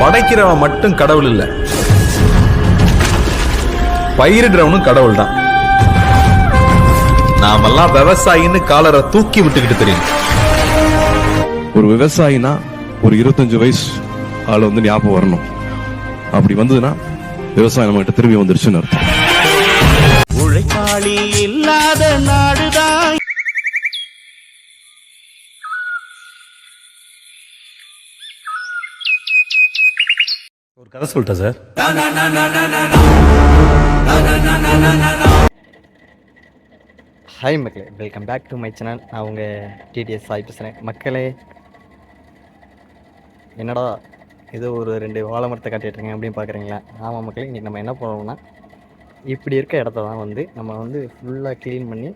படைக்கிறவன் மட்டும் கடவுள் இல்ல. பயிரிடுறவனும் கடவுள் தான் நாமெல்லாம் விவசாயின்னு காலரை தூக்கி விட்டுக்கிட்டு தெரியும். ஒரு விவசாயினா ஒரு இருபத்தஞ்சு வயசு ஆள் வந்து ஞாபகம் வரணும். அப்படி வந்ததுன்னா விவசாயம் நம்ம கிட்ட திரும்பி வந்துருச்சுன்னு அர்த்தம். உழைப்பாளி கதை சொல்லிட்டேன் சார்? ஹாய் மக்களே welcome back to my channel நான் உங்கள் டிடிஎஸ் சாய் பேசுகிறேன் மக்களே என்னடா ஏதோ ஒரு ரெண்டு வாழை மரத்தை காட்டிட்டுருங்க அப்படின்னு பார்க்குறீங்களா ஆமாம் மக்களே இன்றைக்கி நம்ம என்ன பண்ணோம்னா இப்படி இருக்க இடத்த தான் வந்து நம்ம வந்து ஃபுல்லாக க்ளீன் பண்ணி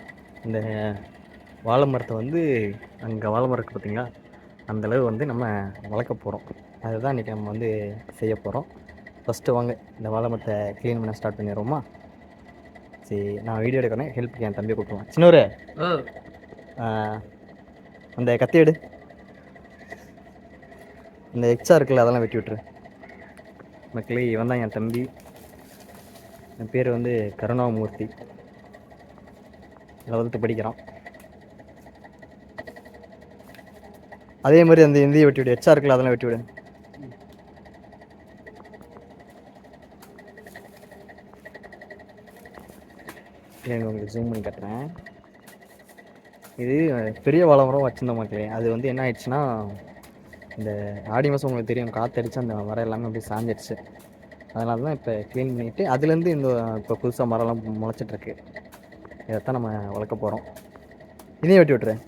இந்த வாழை மரத்தை வந்து அங்கே வாழை மரம் இருக்குது பார்த்தீங்களா அந்த அளவு வந்து நம்ம வளர்க்க போகிறோம் அதுதான் இன்றைக்கி நம்ம வந்து செய்ய போகிறோம் ஃபஸ்ட்டு வாங்க இந்த வாழை மரத்தை க்ளீன் பண்ண ஸ்டார்ட் பண்ணிடுவோமா? சரி நான் வீடியோ எடுக்கிறேன். ஹெல்ப்புக்கு என் தம்பியை கூப்பிடுவான். சின்னவர் அந்த கத்தி எடு. இந்த எக்ஸா இருக்குல்ல அதெல்லாம் வெட்டி விட்டுரு. மக்களே இவன் தான் என் தம்பி. என் பேர் வந்து கருணாமூர்த்தி. லெவல்த்து படிக்கிறான். அதே மாதிரி அந்த இந்தியை வெட்டி விடு. எச்சா இருக்குல்ல அதெல்லாம் வெட்டி விடு. சரி உங்களுக்கு ஜூம் பண்ணி காட்டுறேன். இது பெரிய வளமரம் வச்சுருந்த மக்களே. அது வந்து என்ன ஆயிடுச்சுன்னா இந்த ஆடி மாதம் உங்களுக்கு தெரியும் காற்றடிச்சு அந்த மரம் எல்லாமே அப்படியே சாஞ்சிடுச்சு அதனால தான் இப்போ க்ளீன் பண்ணிவிட்டு அதுலேருந்து இந்த இப்போ புதுசாக மரம்லாம் முளைச்சிட்ருக்கு. இதைத்தான் நம்ம வளர்க்க போகிறோம் இதையும் வெட்டி விட்டுறேன்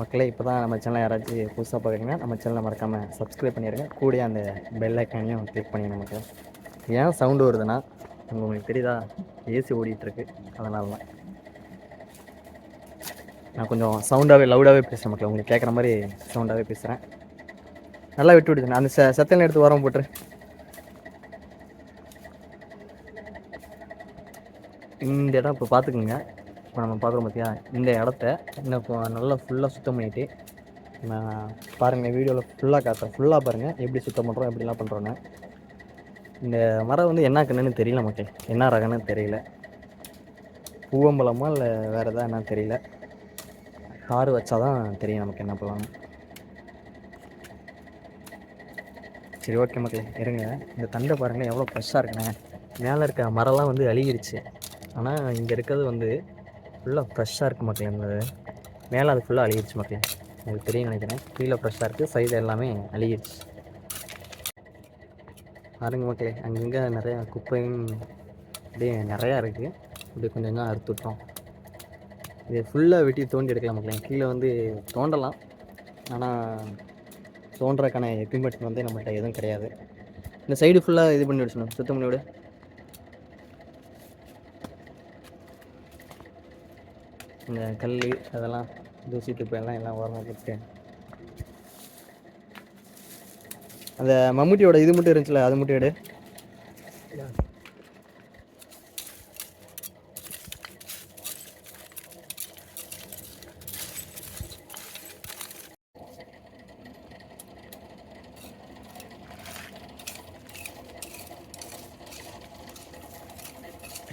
மக்களே இப்போ தான் நம்ம சேனல் யாராச்சும் புதுசாக பார்க்குறீங்கன்னா நம்ம சேனலை மறக்காமல் சப்ஸ்கிரைப் பண்ணிடுங்க கூட அந்த பெல் ஐக்கானையும் கிளிக் பண்ணிடுங்க மக்கள். ஏன் சவுண்டு வருதுன்னா உங்களுக்கு தெரியுதா? ஏசி ஓடிட்டுருக்கு. அதனால தான். நான் கொஞ்சம் சவுண்டாகவே லவுடாகவே பேசுகிறேன் மக்கள். உங்களுக்கு கேட்குற மாதிரி சவுண்டாகவே பேசுகிறேன் நல்லா விட்டு விடுச்சு அந்த செ செத்தனை எடுத்து உரம் போட்டுரு. இந்த இடம் இப்போ பார்த்துக்குங்க இப்போ நம்ம பார்க்குறோம் பார்த்தியா இந்த இடத்த இன்னும் இப்போ நல்லா ஃபுல்லாக சுத்தம் பண்ணிவிட்டு நான் பாருங்கள் வீடியோவில் ஃபுல்லாக காட்டுறேன். ஃபுல்லாக பாருங்கள் எப்படி சுத்தம் பண்ணுறோம் எப்படிலாம் பண்ணுறோன்னு இந்த மரம் வந்து என்ன கண்ணுன்னு தெரியல மக்கள். என்ன ரகம்னு தெரியல. பூவம்பழமா இல்லை வேறு எதாவது என்னன்னு தெரியல. கார் வச்சா தான் தெரியும் நமக்கு என்ன பண்ணலாம் சரி ஓகே மக்களே இருங்க. இந்த தண்டை பாருங்களேன் எவ்வளோ ஃப்ரெஷ்ஷாக இருக்குண்ணே. மேலே இருக்க மரம்லாம் வந்து அழுகிருச்சு. ஆனால் இங்கே இருக்கிறது வந்து ஃபுல்லாக ஃப்ரெஷ்ஷாக இருக்குது மக்களே இந்த மேலே அது ஃபுல்லாக அழுகிருச்சு மக்களே. உங்களுக்கு தெரியும் நினைக்கிறேன். கீழே ஃப்ரெஷ்ஷாக இருக்குது சைடு எல்லாமே அழுகிருச்சு. பாருங்க மக்களே அங்கங்கே நிறையா குப்பையும் அப்படியே நிறையா இருக்குது அப்படியே கொஞ்சம் கொஞ்சம் அறுத்து விட்டோம். இது ஃபுல்லாக வெட்டி தோண்டி எடுக்கலாம் மக்களே. கீழே வந்து தோண்டலாம். ஆனால் தோன்றக்கான எக்யூப்மெண்ட் வந்து நம்மகிட்ட எதுவும் கிடையாது. இந்த சைடு ஃபுல்லாக இது பண்ணி விடுச்சணும் சுத்தம் பண்ணி விடு. இந்த கல் அதெல்லாம் தூசி துப்பையெல்லாம் எல்லாம் எல்லாம் ஓரமாக போட்டு அந்த மம்முட்டியோட இது மட்டும் இருந்துச்சுல அது மட்டும் எடு.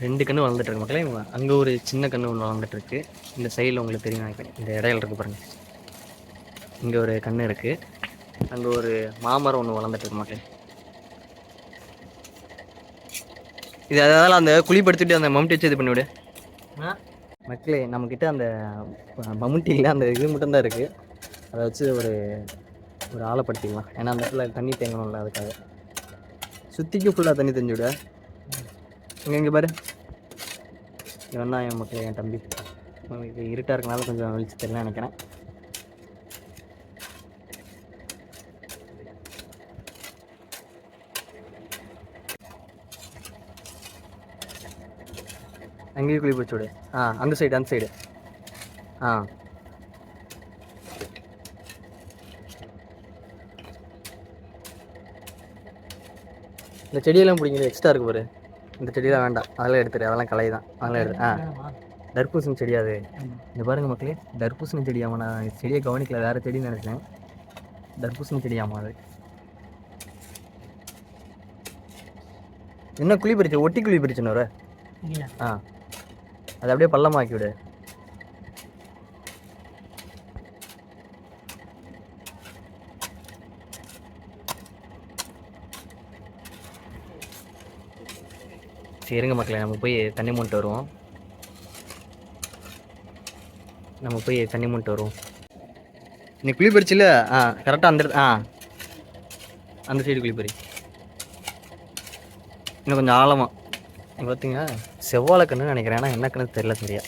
ரெண்டு கன்று வளர்ந்துட்டு இருக்கு மக்களே. அங்கே ஒரு சின்ன கன்று ஒன்று வளர்ந்துட்டு இருக்கு. இந்த சைடில் உங்களுக்கு தெரியும் இந்த இடையில இருக்கு பாருங்க. இங்கே ஒரு கன்று இருக்குது அங்கே ஒரு மாமரம் ஒன்று வளர்ந்துட்டு இருக்கு மக்களே. இது அதாவது அந்த குழிப்படுத்திட்டு அந்த மம்முட்டி வச்சு இது பண்ணிவிடு மக்களே நம்மக்கிட்ட அந்த மம்முட்டியில் அந்த இது மட்டும்தான் இருக்குது அதை வச்சு ஒரு ஒரு ஆழப்படுத்திக்கலாம் ஏன்னா அந்த இடத்துல தண்ணி தேங்கணும்ல அதுக்காக. சுற்றிக்கும் ஃபுல்லாக தண்ணி தெரிஞ்சு விட. இங்கே இங்கே பாரு. இவன் தான் என் மக்களே என் தம்பி. இருட்டாக இருக்கனால கொஞ்சம் வெளிச்சு தெரியல நினைக்கிறேன். அங்கேயே குழி பிடிச்சி விடு. ஆ அந்த சைடு அந்த சைடு ஆ. இந்த செடியெல்லாம் பிடிக்கிறது எக்ஸ்ட்ரா இருக்கு பாரு. இந்த செடியெல்லாம் வேண்டாம். அதெல்லாம் எடுத்துரு அதெல்லாம் கலை தான் அதெல்லாம் எடுத்து ஆ. தர்பூசணி செடி அது. இந்த பாருங்க மக்களே தர்பூசணி செடியாமா நான் செடியை கவனிக்கல வேறு செடின்னு நினைச்சேன். தர்பூசணி செடியாமா அது. என்ன குழி பறிச்சு ஒட்டி குழி பறிச்சுன்னு வர? ஆ. அது அப்படியே பள்ளமாக்கி விடு. சரிங்க மக்களே நம்ம போய் தண்ணி மூட்டு வருவோம். நம்ம போய் தண்ணி மூட்டு வருவோம். நீ குழி ஆ கரெக்டாக அந்த ஆ அந்த சைடு குழி பறி இன்னும் கொஞ்சம் ஆழமாக இங்க பார்த்தீங்க செவ்வாழை கண்ணுன்னு நினைக்கிறேன். ஆனால் என்ன கண்ணு தெரியல சரியா.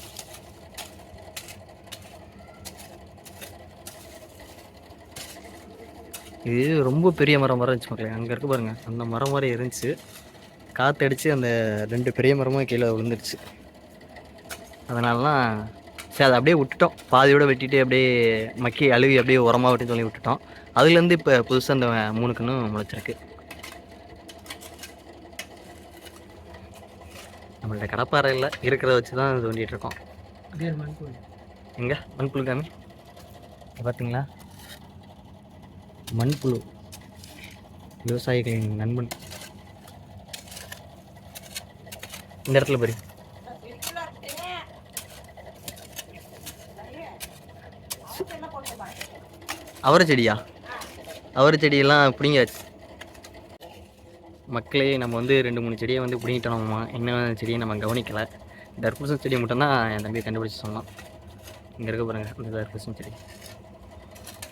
இது ரொம்ப பெரிய மரம் மரம் இருந்துச்சு மக்களே. அங்கே இருக்க பாருங்க. அந்த மரம் மாதிரி இருந்துச்சு. காற்றடிச்சு அந்த ரெண்டு பெரிய மரமும் கீழே விழுந்துருச்சு. அதனாலலாம் சரி அதை அப்படியே விட்டுட்டோம். பாதியோட வெட்டிட்டு அப்படியே மக்கி அழுவி அப்படியே உரமாக விட்டு சொல்லி விட்டுட்டோம். அதுலேருந்து இப்போ புதுசாக அந்த மூணு முளைச்சிருக்கு. நம்மள்ட்ட கடப்பாறை இல்லை இருக்கிறத வச்சு தான் தோண்டிட்டு இருக்கோம். எங்க? மண்புழு காமி பார்த்தீங்களா மண்புழு. விவசாயிகளின் நண்பன். இந்த இடத்துல பாரு. அவரை செடியா? அவரை செடியெல்லாம் பிடிங்காச்சு மக்களே நம்ம வந்து ரெண்டு மூணு செடியை வந்து பிடிங்கிட்டோம்மா என்ன செடியை நம்ம கவனிக்கலை. தர்பூசணி செடியை மட்டும்தான் என் தம்பி கண்டுபிடிச்சி சொன்னான். இங்கே இருக்க பாருங்க இந்த தர்பூசணி செடி.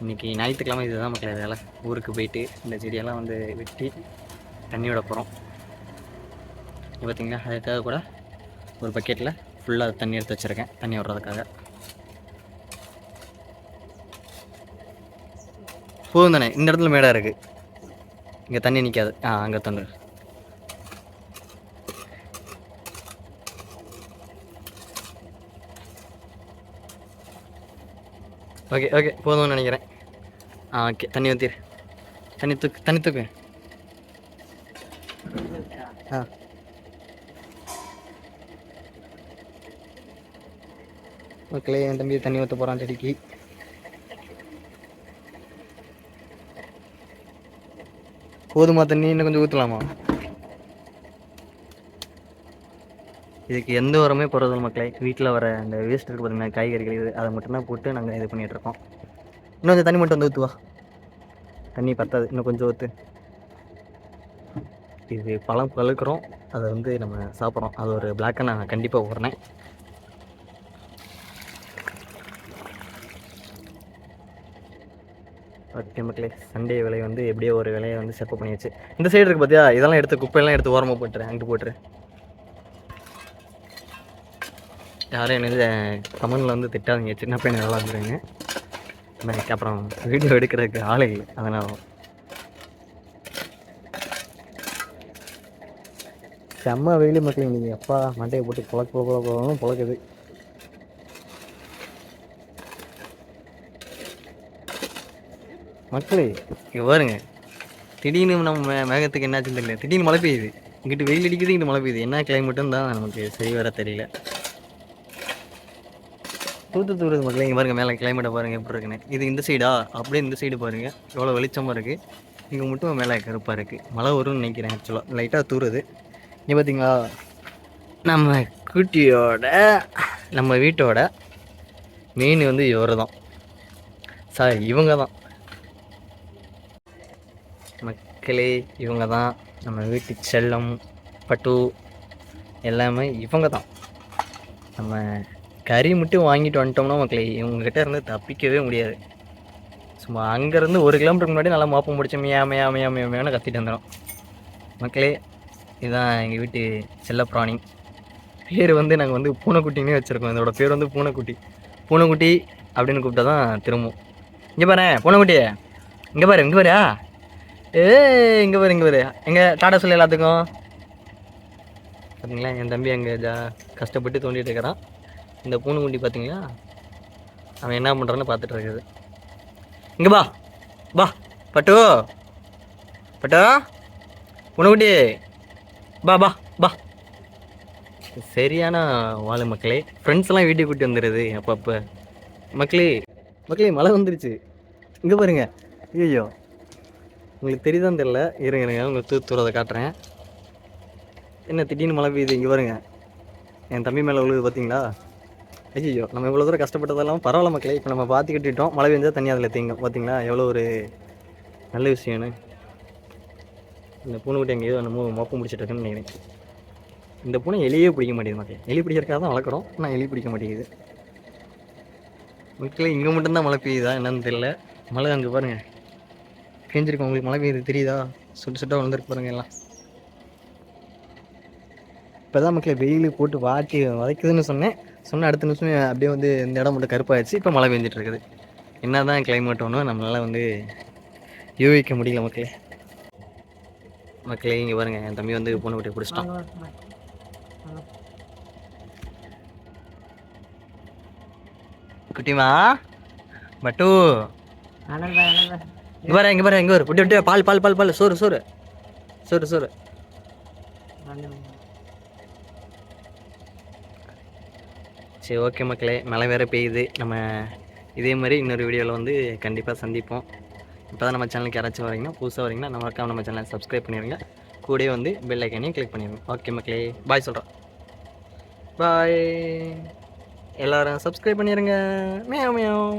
இன்றைக்கி ஞாயிற்றுக்கிழமை இதுதான் மக்கள் வேலை. ஊருக்கு போயிட்டு இந்த செடியெல்லாம் வந்து வெட்டி தண்ணி விட போகிறோம் பார்த்திங்கன்னா அதுக்காக கூட ஒரு பக்கெட்டில் ஃபுல்லாக தண்ணி எடுத்து வச்சுருக்கேன் தண்ணி விடுறதுக்காக. போதும் தானே இந்த இடத்துல மேடாக இருக்குது இங்கே தண்ணி நிற்காது ஆ அங்கே தண்ணு. ஓகே ஓகே போதும்னு நினைக்கிறேன். ஆ ஓகே தண்ணி ஊற்றிடு தண்ணி தூக்கு தண்ணி தூக்கு. ஆ. மக்களே என் தம்பி தண்ணி ஊற்ற போகிறான் செடிக்கு. போதுமா தண்ணி இன்னும் கொஞ்சம் ஊற்றலாமா இதுக்கு எந்த உரமே போடுறதில்ல மக்களே. வீட்டில் வர அந்த வேஸ்ட் இருக்கு பார்த்தீங்கன்னா காய்கறிகள் இது அதை மட்டும்தான் போட்டு நாங்கள் இது பண்ணிகிட்டு இருக்கோம். இன்னும் கொஞ்சம் தண்ணி மட்டும் வந்து ஊற்றுவா தண்ணி பத்தாது இன்னும் கொஞ்சம் ஊற்று இது பழம் பழுக்கிறோம் அதை வந்து நம்ம சாப்பிட்றோம். அது ஒரு பிளாக்கை நான் கண்டிப்பாக போடுறேன் ஓகே மக்களே சண்டே விலையை வந்து எப்படியோ ஒரு விலையை வந்து செப்பப் பண்ணியாச்சு. இந்த சைடு இருக்குது பார்த்தியா இதெல்லாம் எடுத்து குப்பையெல்லாம் எடுத்து ஓரமாக போட்டுறேன் அங்கிட்டு போட்டுரு. யாரும் எனக்கு கமெண்டில் வந்து திட்டாதீங்க சின்ன பையன் நல்லா இருந்துருங்க எனக்கு அப்புறம் வீடியோ எடுக்கிறதுக்கு ஆளே இல்லை அதனால். செம்ம வெயில் மக்கள் நீங்கள் எப்பா மண்டையை போட்டு புழக்க புழக்க புழக்கணும் புழக்குது. மக்களே இங்கே பாருங்க. திடீர்னு நம்ம மே- மேகத்துக்கு என்னாச்சுன்னு தெரியல. திடீர்னு மழை பெய்யுது. இங்கிட்டு வெயில் அடிக்குது இங்கிட்டு மழை பெய்யுது. என்ன கிளைமேட்டுன்னு தான் நமக்கு சரி வர தெரியல. தூத்து தூரது மக்களே இங்கே பாருங்க மேலே கிளைமேட்டை பாருங்க எப்படி இருக்குன்னு. இது இந்த சைடா அப்படியே இந்த சைடு பாருங்க. எவ்வளோ வெளிச்சமாக இருக்குது இங்கே மட்டும் மேலே கருப்பாக இருக்குது மழை வரும்னு நினைக்கிறேன் ஆக்சுவலாக லைட்டாக தூருது. இங்கே பார்த்தீங்களா நம்ம குட்டியோட நம்ம வீட்டோட மெயின் வந்து இவர் தான் சாரி இவங்க தான் மக்களே இவங்க தான் நம்ம வீட்டு செல்லம் பட்டு எல்லாமே இவங்க தான் நம்ம கறி மட்டும் வாங்கிட்டு வந்துட்டோம்னா மக்களே இவங்ககிட்ட இருந்து தப்பிக்கவே முடியாது. சும்மா அங்கேருந்து ஒரு கிலோமீட்டருக்கு முன்னாடி நல்லா மாப்பம் முடிச்சு மியா மியா மியா மியா மியான்னு கத்திட்டு வந்துடும் மக்களே இதுதான் எங்கள் வீட்டு செல்லப்பிராணி பேர் வந்து நாங்கள் வந்து பூனைக்குட்டின்னு வச்சுருக்கோம். இதோட பேர் வந்து பூனைக்குட்டி. பூனைக்குட்டி அப்படின்னு கூப்பிட்டா தான் திரும்பும். இங்கே பாரு பூனைக்குட்டி. இங்கே பாரு இங்கே பாரு. ஏ இங்கே பாரு இங்கே பாரு. எங்கே டாடா சொல்லு எல்லாத்துக்கும். பார்த்தீங்களா என் தம்பி அங்கே ஜா கஷ்டப்பட்டு தோண்டிட்டு இருக்கிறான். இந்த பூனைக்குட்டி பார்த்தீங்களா அவன் என்ன பண்ணுறான்னு பார்த்துட்டு இருக்குது. இங்கே பா பா பட்டு. பட்டு. பூனைக்குட்டி பா பா பா சரியான வாழை மக்களே ஃப்ரெண்ட்ஸ் எல்லாம் வீட்டுக்கு கூட்டி வந்துடுது அப்பப்போ. மக்களே மக்களே மழை வந்துருச்சு. இங்கே பாருங்க. ஐயோ உங்களுக்கு தெரியுதான்னு தெரில இருங்க இருங்க உங்களுக்கு தூத்துறதை காட்டுறேன். என்ன திடீர்னு மழை பெய்யுது இங்கே பாருங்க. என் தம்பி மேலே விழுது பார்த்தீங்களா ஐயோ நம்ம இவ்வளோ தூரம் கஷ்டப்பட்டதெல்லாம் பரவாயில்ல மக்களே. இப்போ நம்ம பார்த்து கட்டிட்டோம் மழை பெஞ்சால் தண்ணி அதில் தேங்கும். பார்த்தீங்களா எவ்வளோ ஒரு நல்ல விஷயம்னு இந்த பூனைக்குட்டி எங்கேயோ நம்ம மோப்பம் முடிச்சிட்டு இருக்குன்னு நினைக்கிறேன். இந்த பூனை எலியே பிடிக்க மாட்டேங்குது மக்கள். எலி பிடிக்கிறக்காக தான் வளர்க்குறோம். ஆனால் எலி பிடிக்க மாட்டேங்குது. மக்களே இங்கே மட்டும்தான் மழை பெய்யுதா? என்னன்னு தெரியல. மழை அங்கே பாருங்கள் பெஞ்சிருக்கும். உங்களுக்கு மழை பெய்யுது தெரியுதா? சுட்டு சுட்டாக வளர்ந்துருக்கு பாருங்க எல்லாம். இப்போ தான் மக்களே வெயில் போட்டு வாட்டி வதைக்குதுன்னு சொன்னேன். சொன்ன அடுத்த நிமிஷமே அப்படியே வந்து இந்த இடம் மட்டும் கருப்பாயிடுச்சு. இப்போ மழை பெஞ்சிட்டு இருக்குது. என்ன தான் கிளைமேட் ஒன்றும் நம்மளால் வந்து யூகிக்க முடியல மக்களே. மக்களே இங்கே பாருங்க என் தம்பி வந்து பொண்ணு குட்டியை பிடிச்சிட்டான். குட்டிமா? பட்டு. இங்கே பாரு இங்கே பாரு இங்கே ஒரு விட்டு விட்டு பால் பால் பால் பால். சோறு சோறு. சோறு சோறு. சரி ஓகே மக்களே. மழை வேற பெய்யுது. நம்ம இதே மாதிரி இன்னொரு வீடியோவில் வந்து கண்டிப்பாக சந்திப்போம். இப்போ தான் நம்ம சேனலுக்கு யாராச்சும் வரீங்கன்னா புதுசாக வரீங்கன்னா நம்ம மறக்காம நம்ம சேனலை சப்ஸ்கிரைப் பண்ணிடுங்க. கூட வந்து பெல் ஐக்கானையும் கிளிக் பண்ணிடுங்க. ஓகே மக்களே. பாய் சொல்கிறோம் பாய் எல்லாரும் சப்ஸ்கிரைப் பண்ணிடுங்க மேம் மேம்